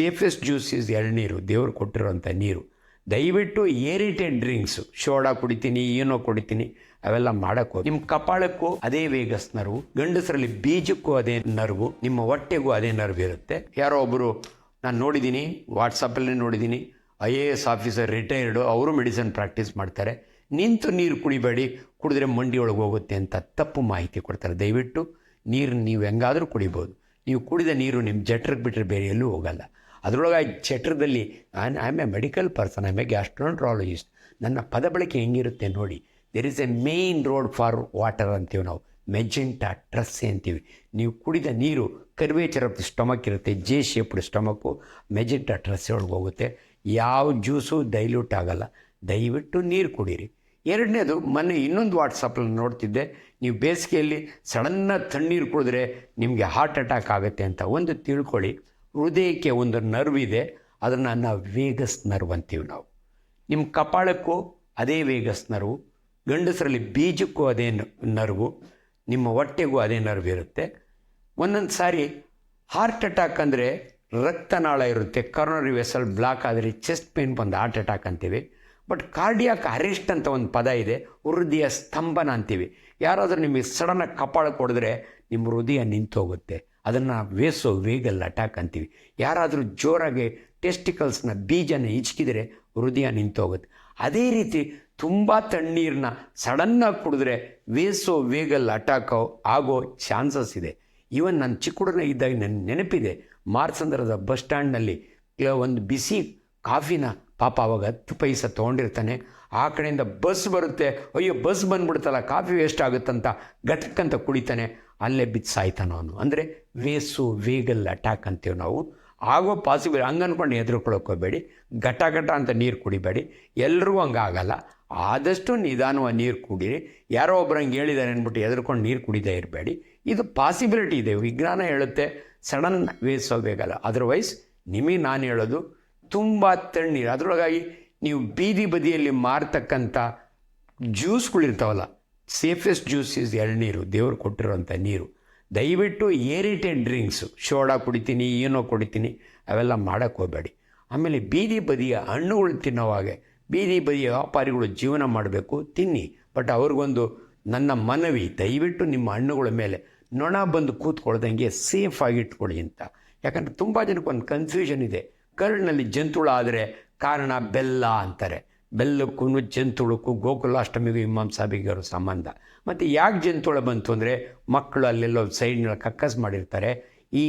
Safest juice is ಎಳ್ನೀರು ದೇವರು ಕೊಟ್ಟಿರೋಂಥ ನೀರು. ದಯವಿಟ್ಟು ಏರಿಟೆಡ್ ಡ್ರಿಂಕ್ಸು ಶೋಡಾ ಕುಡಿತೀನಿ, ಏನೋ ಕುಡಿತೀನಿ, ಅವೆಲ್ಲ ಮಾಡೋಕ್ಕೋ ನಿಮ್ಮ ಕಪಾಳಕ್ಕೂ ಅದೇ ವೇಗಸ್ ನರ್ವು, ಗಂಡಸರಲ್ಲಿ ಬೀಜಕ್ಕೂ ಅದೇ ನರ್ವು, ನಿಮ್ಮ ಹೊಟ್ಟೆಗೂ ಅದೇ ನರ್ವ್ ಇರುತ್ತೆ. ಯಾರೋ ಒಬ್ಬರು ನಾನು ನೋಡಿದ್ದೀನಿ ವಾಟ್ಸಪ್ಪಲ್ಲೇ ನೋಡಿದ್ದೀನಿ I A S officer retired ಅವರು ಮೆಡಿಸಿನ್ ಪ್ರಾಕ್ಟೀಸ್ ಮಾಡ್ತಾರೆ. ನಿಂತು ನೀರು ಕುಡಿಬೇಡಿ, ಕುಡಿದ್ರೆ ಮಂಡಿಯೊಳಗೆ ಹೋಗುತ್ತೆ ಅಂತ ತಪ್ಪು ಮಾಹಿತಿ ಕೊಡ್ತಾರೆ. ದಯವಿಟ್ಟು ನೀರು ನೀವು ಹೆಂಗಾದರೂ ಕುಡಿಬೋದು. ನೀವು ಕುಡಿದ ನೀರು ನಿಮ್ಮ ಜಠರಕ್ಕೆ ಬಿಟ್ಟರೆ ಬೇರೆ ಎಲ್ಲೂ ಹೋಗಲ್ಲ. ಅದರೊಳಗೆ ಆ ಜಠರದಲ್ಲಿ I am a medical person I a gastroenterologist ನನ್ನ ಪದ ಬಳಕೆ ಹೆಂಗಿರುತ್ತೆ ನೋಡಿ there is a main road for water ಅಂತೀವಿ ನಾವು. ಮೆಜೆಂಟಾ ಟ್ರಸ್ ಅಂತೀವಿ. ನೀವು ಕುಡಿದ ನೀರು ಕರ್ವೇಚರ್ ಸ್ಟಮಕ್ ಇರುತ್ತೆ ಜೆ ಶೇಪ್ಡ್ ಸ್ಟಮಕ್ಕು ಮೆಜೆಂಟಾ ಟ್ರಸ್ಸೆ ಒಳಗೆ ಹೋಗುತ್ತೆ. ಯಾವ ಜ್ಯೂಸು ಡೈಲ್ಯೂಟ್ ಆಗೋಲ್ಲ. ದಯವಿಟ್ಟು ನೀರು ಕುಡೀರಿ. ಎರಡನೇದು, ಮೊನ್ನೆ ಇನ್ನೊಂದು ವಾಟ್ಸಪ್ಪಲ್ಲಿ ನೋಡ್ತಿದ್ದೆ, ನೀವು ಬೇಸಿಗೆಯಲ್ಲಿ ಸಡನ್ನ ತಣ್ಣೀರು ಕುಡಿದ್ರೆ ನಿಮಗೆ ಹಾರ್ಟ್ ಅಟ್ಯಾಕ್ ಆಗುತ್ತೆ ಅಂತ. ಒಂದು ತಿಳ್ಕೊಳ್ಳಿ. ಹೃದಯಕ್ಕೆ ಒಂದು ನರ್ವ್ ಇದೆ ಅದನ್ನು ನಾವು ವೇಗಸ್ ನರ್ವ್ ಅಂತೀವಿ ನಾವು. ನಿಮ್ಮ ಕಪಾಳಕ್ಕೂ ಅದೇ ವೇಗಸ್ ನರ್ವು, ಗಂಡಸರಲ್ಲಿ ಬೀಜಕ್ಕೂ ಅದೇ ನರ್ವು, ನಿಮ್ಮ ಹೊಟ್ಟೆಗೂ ಅದೇ ನರ್ವ್ ಇರುತ್ತೆ. ಒಂದೊಂದು ಸಾರಿ ಹಾರ್ಟ್ ಅಟ್ಯಾಕ್ ಅಂದರೆ ರಕ್ತನಾಳ ಇರುತ್ತೆ, ಕರೋನರಿ ವೆಸಲ್ ಬ್ಲಾಕ್ ಆದರೆ ಚೆಸ್ಟ್ ಪೇನ್ ಬಂದು ಹಾರ್ಟ್ ಅಟ್ಯಾಕ್ ಅಂತೀವಿ. ಬಟ್ ಕಾರ್ಡಿಯಾಕ್ ಅರೆಸ್ಟ್ ಅಂತ ಒಂದು ಪದ ಇದೆ, ಹೃದಯ ಸ್ತಂಭನ ಅಂತೀವಿ. ಯಾರಾದರೂ ನಿಮಗೆ ಸಡನ್ನಾಗಿ ಕಪಾಳಕ್ಕೆ ಹೊಡೆದ್ರೆ ನಿಮ್ಮ ಹೃದಯ ನಿಂತು ಹೋಗುತ್ತೆ ಅದನ್ನು ವೇಸೋ ವೇಗಲ್ ಅಟ್ಯಾಕ್ ಅಂತೀವಿ. ಯಾರಾದರೂ ಜೋರಾಗಿ ಟೆಸ್ಟಿಕಲ್ಸ್ನ ಬೀಜನ ಹಿಚ್ಕಿದರೆ ಹೃದಯ ನಿಂತೋಗುತ್ತೆ. ಅದೇ ರೀತಿ ತುಂಬ ತಣ್ಣೀರನ್ನ ಸಡನ್ನಾಗಿ ಕುಡಿದ್ರೆ ವೇಸೋ ವೇಗಲ್ ಅಟ್ಯಾಕ್ ಆಗೋ ಚಾನ್ಸಸ್ ಇದೆ. ಈವನ್ ನಾನು ಚಿಕ್ಕ ಇದ್ದಾಗ ನನ್ನ ನೆನಪಿದೆ. ಮಾರ್ಸಂದ್ರದ ಬಸ್ ಸ್ಟ್ಯಾಂಡ್ನಲ್ಲಿ ಒಂದು ಬಿಸಿ ಕಾಫಿನ ಪಾಪ ಅವಾಗ ಹತ್ತು ಪೈಸ ತೊಗೊಂಡಿರ್ತಾನೆ. ಆ ಕಡೆಯಿಂದ ಬಸ್ ಬರುತ್ತೆ. ಅಯ್ಯೋ, ಬಸ್ ಬಂದ್ಬಿಡ್ತಲ್ಲ, ಕಾಫಿ ವೇಸ್ಟ್ ಆಗುತ್ತಂತ ಘಟಕ್ಕಂತ ಕುಡಿತಾನೆ ಅಲ್ಲೇ ಬಿದ್ದು ಸಾಯ್ತಾನ ಅವನು. ಅಂದರೆ ವೇಸು, ವೇಗಲ್ ಅಟ್ಯಾಕ್ ಅಂತೀವಿ ನಾವು. ಆಗೋ ಪಾಸಿಬಲ್ ಹಂಗೆ ಅಂದ್ಕೊಂಡು ಎದುರುಕೊಳ್ಳೋಕೋಬೇಡಿ ಘಟ ಘಟ ಅಂತ ನೀರು ಕುಡಿಬೇಡಿ. ಎಲ್ಲರೂ ಹಂಗೆ ಆಗಲ್ಲ. ಆದಷ್ಟು ನಿಧಾನವಾಗಿ ನೀರು ಕುಡೀರಿ. ಯಾರೋ ಒಬ್ರು ಹಂಗೆ ಹೇಳಿದ್ದಾರೆ ಅಂದ್ಬಿಟ್ಟು ಎದ್ರುಕೊಂಡು ನೀರು ಕುಡಿದೇ ಇರಬೇಡಿ. ಇದು ಪಾಸಿಬಿಲಿಟಿ ಇದೆ. ವಿಜ್ಞಾನ ಹೇಳುತ್ತೆ, ಸಡನ್ ವೇಸ್ ಹೋಗಬೇಕಲ್ಲ ಅದರ್ವೈಸ್ ನಿಮಗೆ ನಾನು ಹೇಳೋದು ತುಂಬ ತಣ್ಣೀರು. ಅದರೊಳಗಾಗಿ ನೀವು ಬೀದಿ ಬದಿಯಲ್ಲಿ ಮಾರ್ತಕ್ಕಂಥ ಜ್ಯೂಸ್ಗಳಿರ್ತಾವಲ್ಲ ಸೇಫೆಸ್ಟ್ ಜ್ಯೂಸ್ ಇಸ್ ಎಳ್ನೀರು ದೇವರು ಕೊಟ್ಟಿರೋಂಥ ನೀರು. ದಯವಿಟ್ಟು ಏರಿಟೆಡ್ ಡ್ರಿಂಕ್ಸು ಸೋಡಾ ಕುಡಿತೀನಿ, ಏನೋ ಕುಡಿತೀನಿ, ಅವೆಲ್ಲ ಮಾಡೋಕ್ಕೆ ಹೋಗಬೇಡಿ. ಆಮೇಲೆ ಬೀದಿ ಬದಿಯ ಹಣ್ಣುಗಳು ತಿನ್ನೋವಾಗೆ ಬೀದಿ ಬದಿಯ ವ್ಯಾಪಾರಿಗಳು ಜೀವನ ಮಾಡಬೇಕು, ತಿನ್ನಿ. ಬಟ್ ಅವ್ರಿಗೊಂದು ನನ್ನ ಮನವಿ, ದಯವಿಟ್ಟು ನಿಮ್ಮ ಹಣ್ಣುಗಳ ಮೇಲೆ ನೊಣ ಬಂದು ಕೂತ್ಕೊಳ್ದಂಗೆ ಸೇಫಾಗಿ ಇಟ್ಕೊಳ್ಳಿ ಅಂತ. ಯಾಕಂದರೆ ತುಂಬ ಜನಕ್ಕೆ ಒಂದು ಕನ್ಫ್ಯೂಷನ್ ಇದೆ. ಕರುಳಿನಲ್ಲಿ ಜಂತುಳ ಆದರೆ ಕಾರಣ ಬೆಲ್ಲ ಅಂತಾರೆ. ಬೆಲ್ಲಕ್ಕೂ ಜಂತುಳಕ್ಕೂ ಗೋಕುಲಾಷ್ಟಮಿಗೂ ಇಮಾಮ್ ಸಾಬಿಗೆ ಇರೋ ಸಂಬಂಧ. ಮತ್ತು ಯಾಕೆ ಜಂತುಳ ಬಂತು ಅಂದರೆ ಮಕ್ಕಳು ಅಲ್ಲೆಲ್ಲೋ ಸೈಡ್ನ ಕಕ್ಕಸ್ ಮಾಡಿರ್ತಾರೆ. ಈ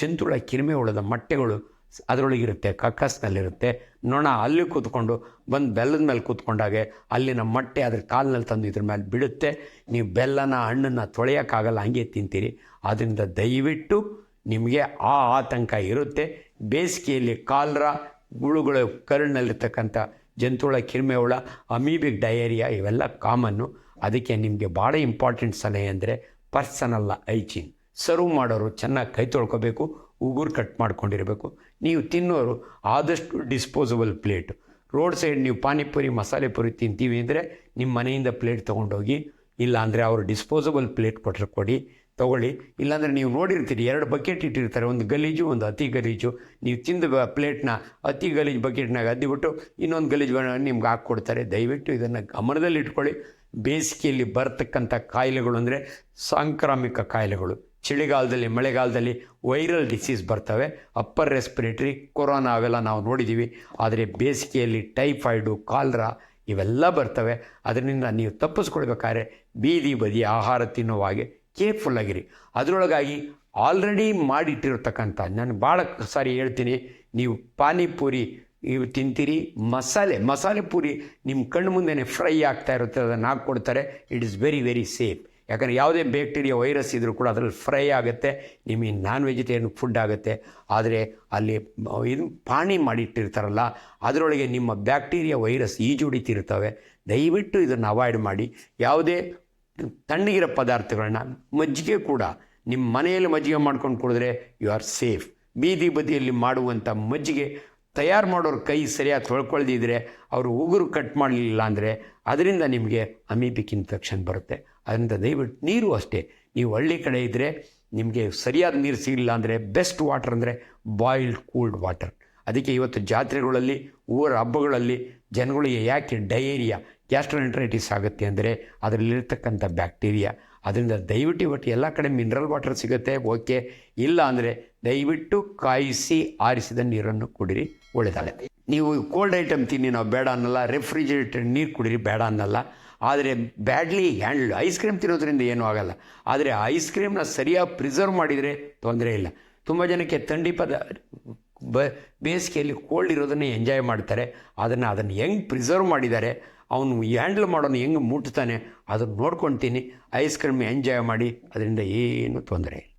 ಜಂತುಳ ಕಿರಿಮೆ ಹುಳದ ಮೊಟ್ಟೆಗಳು ಅದರೊಳಗಿರುತ್ತೆ, ಕಕ್ಕಸ್ನಲ್ಲಿರುತ್ತೆ. ನೊಣ ಅಲ್ಲಿ ಕೂತ್ಕೊಂಡು ಬಂದು ಬೆಲ್ಲದ ಮೇಲೆ ಕೂತ್ಕೊಂಡಾಗೆ ಅಲ್ಲಿನ ಮೊಟ್ಟೆ ಅದ್ರ ಕಾಲಿನಲ್ಲಿ ತಂದು ಇದ್ರ ಮೇಲೆ ಬಿಡುತ್ತೆ. ನೀವು ಬೆಲ್ಲನ, ಹಣ್ಣನ್ನು ತೊಳೆಯೋಕ್ಕಾಗಲ್ಲ, ಹಂಗೆ ತಿಂತೀರಿ. ಆದ್ದರಿಂದ ದಯವಿಟ್ಟು ನಿಮಗೆ ಆ ಆತಂಕ ಇರುತ್ತೆ. ಬೇಸಿಗೆಯಲ್ಲಿ ಕಾಲ್ರ ಗುಳುಗಳು ಕರುಳಿನಲ್ಲಿರ್ತಕ್ಕಂಥ ಜಂತುಳ ಕಿರಿಮೆ ಹುಳ ಅಮೀಬಿಕ್ ಡಯೇರಿಯಾ ಇವೆಲ್ಲ ಕಾಮನ್ನು. ಅದಕ್ಕೆ ನಿಮಗೆ ಭಾಳ ಇಂಪಾರ್ಟೆಂಟ್ ಸಲಹೆ ಅಂದರೆ ಪರ್ಸನಲ್ಲ ಐಚೀನ್ ಸರ್ವ್ ಮಾಡೋರು ಚೆನ್ನಾಗಿ ಕೈ ತೊಳ್ಕೊಬೇಕು, ಉಗುರು ಕಟ್ ಮಾಡ್ಕೊಂಡಿರಬೇಕು. ನೀವು ತಿನ್ನೋರು ಆದಷ್ಟು ಡಿಸ್ಪೋಸಬಲ್ ಪ್ಲೇಟ್. ರೋಡ್ ಸೈಡ್ ನೀವು ಪಾನಿಪುರಿ, ಮಸಾಲೆ ಪುರಿ ತಿಂತೀವಿ ಅಂದರೆ ನಿಮ್ಮ ಮನೆಯಿಂದ ಪ್ಲೇಟ್ ತೊಗೊಂಡೋಗಿ ಇಲ್ಲ ಅಂದರೆ ಅವರು ಡಿಸ್ಪೋಸಬಲ್ ಪ್ಲೇಟ್ ಕೊಟ್ಟರೆ ಕೊಡಿ. ತೊಗೊಳ್ಳಿ. ಇಲ್ಲಾಂದರೆ ನೀವು ನೋಡಿರ್ತೀರಿ, ಎರಡು ಬಕೆಟ್ ಇಟ್ಟಿರ್ತಾರೆ, ಒಂದು ಗಲೀಜು, ಒಂದು ಅತಿ ಗಲೀಜು. ನೀವು ತಿಂದು ಪ್ಲೇಟ್ನ ಅತಿ ಗಲೀಜು ಬಕೆಟ್ನಾಗ ಅದ್ದಿಬಿಟ್ಟು ಇನ್ನೊಂದು ಗಲೀಜು ನಿಮ್ಗೆ ಹಾಕ್ಕೊಡ್ತಾರೆ. ದಯವಿಟ್ಟು ಇದನ್ನು ಗಮನದಲ್ಲಿ ಇಟ್ಕೊಳ್ಳಿ. ಬೇಸಿಗೆಯಲ್ಲಿ ಬರ್ತಕ್ಕಂಥ ಕಾಯಿಲೆಗಳು ಅಂದರೆ ಸಾಂಕ್ರಾಮಿಕ ಕಾಯಿಲೆಗಳು. ಚಳಿಗಾಲದಲ್ಲಿ, ಮಳೆಗಾಲದಲ್ಲಿ ವೈರಲ್ ಡಿಸೀಸ್ ಬರ್ತವೆ. ಅಪ್ಪರ್ ರೆಸ್ಪಿರೇಟ್ರಿ ಕೊರೋನಾ ಅವೆಲ್ಲ ನಾವು ನೋಡಿದ್ದೀವಿ ಆದರೆ ಬೇಸಿಗೆಯಲ್ಲಿ ಟೈಫಾಯ್ಡು ಕಾಲ್ರಾ ಇವೆಲ್ಲ ಬರ್ತವೆ. ಅದರಿಂದ ನೀವು ತಪ್ಪಿಸ್ಕೊಳ್ಬೇಕಾದ್ರೆ ಬೀದಿ ಬದಿ ಆಹಾರ ತಿನ್ನುವ ಹಾಗೆ ಕೇರ್ಫುಲ್ಲಾಗಿರಿ ಅದರೊಳಗಾಗಿ ಆಲ್ರೆಡಿ ಮಾಡಿಟ್ಟಿರ್ತಕ್ಕಂಥ ನಾನು ಭಾಳ ಸಾರಿ ಹೇಳ್ತೀನಿ, ನೀವು ಪಾನಿಪುರಿ ಇವು ತಿಂತೀರಿ, ಮಸಾಲೆ ಮಸಾಲೆ ಪೂರಿ ನಿಮ್ಮ ಕಣ್ಣು ಮುಂದೆನೇ ಫ್ರೈ ಆಗ್ತಾ ಇರುತ್ತೆ, ಅದನ್ನು ಹಾಕ್ಕೊಡ್ತಾರೆ it is very very safe. ಯಾಕಂದರೆ ಯಾವುದೇ ಬ್ಯಾಕ್ಟೀರಿಯಾ, ವೈರಸ್ ಇದ್ದರೂ ಕೂಡ ಅದರಲ್ಲಿ ಫ್ರೈ ಆಗುತ್ತೆ, ನಿಮಗೆ ನಾನ್ ವೆಜಿಟೇರಿಯನ್ ಫುಡ್ ಆಗುತ್ತೆ. ಆದರೆ ಅಲ್ಲಿ ಇದು ಪಾಣಿ ಮಾಡಿಟ್ಟಿರ್ತಾರಲ್ಲ, ಅದರೊಳಗೆ ನಿಮ್ಮ ಬ್ಯಾಕ್ಟೀರಿಯಾ, ವೈರಸ್ ಈಜುಡಿತಿರ್ತವೆ ದಯವಿಟ್ಟು ಇದನ್ನು ಅವಾಯ್ಡ್ ಮಾಡಿ. ಯಾವುದೇ ತಣ್ಣಗಿರೋ ಪದಾರ್ಥಗಳನ್ನ ಮಜ್ಜಿಗೆ ಕೂಡ ನಿಮ್ಮ ಮನೆಯಲ್ಲಿ ಮಜ್ಜಿಗೆ ಮಾಡ್ಕೊಂಡು ಕುಡಿದ್ರೆ ಯು ಆರ್ ಸೇಫ್ ಬೀದಿ ಬದಿಯಲ್ಲಿ ಮಾಡುವಂಥ ಮಜ್ಜಿಗೆ ತಯಾರು ಮಾಡೋರು ಕೈ ಸರಿಯಾಗಿ ತೊಳ್ಕೊಳ್ದಿದ್ರೆ ಅವರು ಉಗುರು ಕಟ್ ಮಾಡಲಿಲ್ಲ ಅಂದರೆ ಅದರಿಂದ ನಿಮಗೆ ಅಮೀಬಿಕ್ ಇನ್ಫೆಕ್ಷನ್ ಬರುತ್ತೆ. ಅದರಿಂದ ದಯವಿಟ್ಟು ನೀರು ಅಷ್ಟೇ. ನೀವು ಹಳ್ಳಿ ಕಡೆ ಇದ್ದರೆ ನಿಮಗೆ ಸರಿಯಾದ ನೀರು ಸಿಗಲಿಲ್ಲ ಅಂದರೆ ಬೆಸ್ಟ್ ವಾಟರ್ ಅಂದರೆ ಬಾಯ್ಲ್ಡ್ ಕೂಲ್ಡ್ ವಾಟರ್ ಅದಕ್ಕೆ ಇವತ್ತು ಜಾತ್ರೆಗಳಲ್ಲಿ, ಊರ ಹಬ್ಬಗಳಲ್ಲಿ ಜನಗಳಿಗೆ ಯಾಕೆ ಡಯೇರಿಯಾ ಗ್ಯಾಸ್ಟ್ರೋಎಂಟ್ರೈಟಿಸ್ ಆಗುತ್ತೆ ಅಂದರೆ ಅದರಲ್ಲಿರ್ತಕ್ಕಂಥ ಬ್ಯಾಕ್ಟೀರಿಯಾ. ಅದರಿಂದ ದಯವಿಟ್ಟು ಇವತ್ತು ಎಲ್ಲ ಕಡೆ ಮಿನರಲ್ ವಾಟರ್ ಸಿಗುತ್ತೆ, ಓಕೆ. ಇಲ್ಲ ಅಂದರೆ ದಯವಿಟ್ಟು ಕಾಯಿಸಿ ಆರಿಸಿದ ನೀರನ್ನು ಕುಡಿರಿ ಒಳ್ಳೆಯದಾಗುತ್ತೆ ನೀವು ಕೋಲ್ಡ್ ಐಟಮ್ ತಿನ್ನಿ, ನಾವು ಬೇಡ ಅನ್ನಲ್ಲ. ರೆಫ್ರಿಜಿರೇಟೆಡ್ ನೀರು ಕುಡಿರಿ, ಬೇಡ ಅನ್ನಲ್ಲ. ಆದರೆ ಬ್ಯಾಡ್ಲಿ ಹ್ಯಾಂಡ್ಲ್ ಐಸ್ ಕ್ರೀಮ್ ತಿನ್ನೋದ್ರಿಂದ ಏನೂ ಆಗಲ್ಲ. ಆದರೆ ಐಸ್ ಕ್ರೀಮ್ನ ಸರಿಯಾಗಿ ಪ್ರಿಸರ್ವ್ ಮಾಡಿದರೆ ತೊಂದರೆ ಇಲ್ಲ. ತುಂಬ ಜನಕ್ಕೆ ಥಂಡಿ ಪದ ಬ, ಬೇಸಿಗೆಯಲ್ಲಿ ಕೋಲ್ಡ್ ಇರೋದನ್ನು ಎಂಜಾಯ್ ಮಾಡ್ತಾರೆ. ಅದನ್ನು ಅದನ್ನು ಹೆಂಗೆ ಪ್ರಿಸರ್ವ್ ಮಾಡಿದ್ದಾರೆ, ಅವನು ಹ್ಯಾಂಡಲ್ ಮಾಡೋನು ಹೆಂಗೆ ಮುಟ್ತಾನೆ ಅದನ್ನು ನೋಡ್ಕೊತೀನಿ. ಐಸ್ ಕ್ರೀಮ್ ಎಂಜಾಯ್ ಮಾಡಿ, ಅದರಿಂದ ಏನೂ ತೊಂದರೆ ಇಲ್ಲ.